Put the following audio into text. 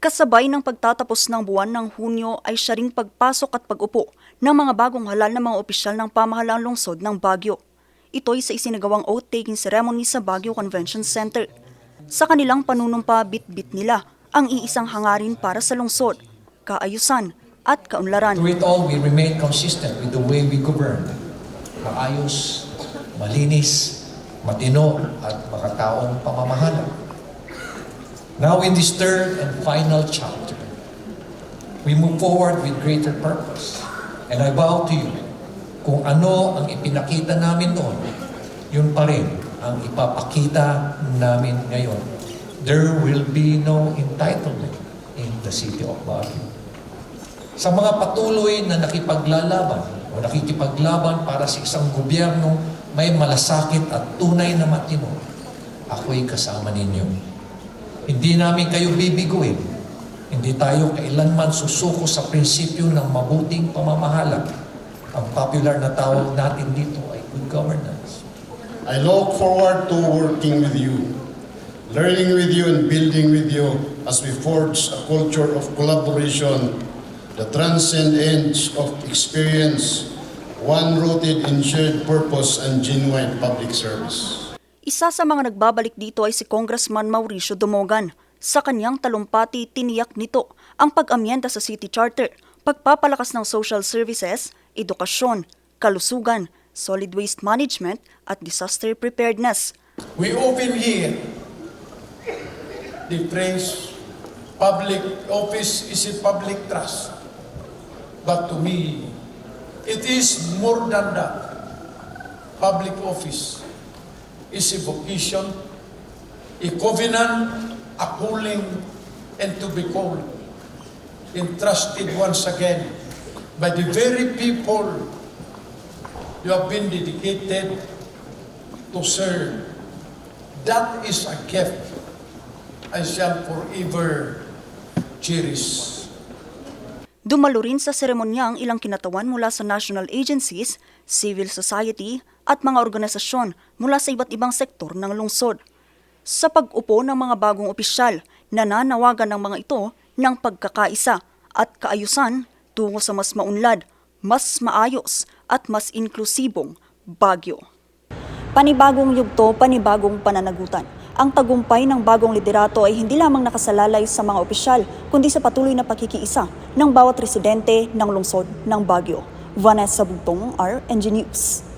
Kasabay ng pagtatapos ng buwan ng Hunyo ay siya ring pagpasok at pag-upo ng mga bagong halal na mga opisyal ng pamahalang lungsod ng Baguio. Ito'y sa isinagawang oath-taking ceremony sa Baguio Convention Center. Sa kanilang panunumpa, bit-bit nila ang iisang hangarin para sa lungsod, kaayusan at kaunlaran. Through it all, we remain consistent with the way we govern. Maayos, malinis, matino, at makataong pamamahala. Now in this third and final chapter, we move forward with greater purpose. And I vow to you, kung ano ang ipinakita namin noon, yun pa rin ang ipapakita namin ngayon. There will be no entitlement in the city of Baguio sa mga patuloy na nakipaglalaban o nakikipaglaban para sa isang gobyerno may malasakit at tunay na matino, ako'y kasama ninyo. Hindi namin kayo bibiguin. Hindi tayo kailanman susuko sa prinsipyo ng mabuting pamamahala. Ang popular na tawag natin dito ay good governance. I look forward to working with you, learning with you and building with you as we forge a culture of collaboration that transcends ends of experience, one rooted in shared purpose and genuine public service. Isa sa mga nagbabalik dito ay si Congressman Mauricio Dumogan. Sa kanyang talumpati, tiniyak nito ang pag-amyenda sa City Charter, pagpapalakas ng social services, edukasyon, kalusugan, solid waste management at disaster preparedness. We often hear the phrase, public office is a public trust. But to me, it is more than that. Public office is a vocation, a covenant, a calling, and to be called, entrusted once again by the very people you have been dedicated to serve. That is a gift I shall forever cherish. Dumalo rin sa seremonya ang ilang kinatawan mula sa national agencies, civil society at mga organisasyon mula sa iba't ibang sektor ng lungsod. Sa pag-upo ng mga bagong opisyal, nananawagan ng mga ito ng pagkakaisa at kaayusan tungo sa mas maunlad, mas maayos at mas inklusibong Bagyo. Panibagong yugto, panibagong pananagutan. Ang tagumpay ng bagong liderato ay hindi lamang nakasalalay sa mga opisyal, kundi sa patuloy na pagkikiisa ng bawat residente ng lungsod ng Baguio. Vanessa Bugtong, RNG News.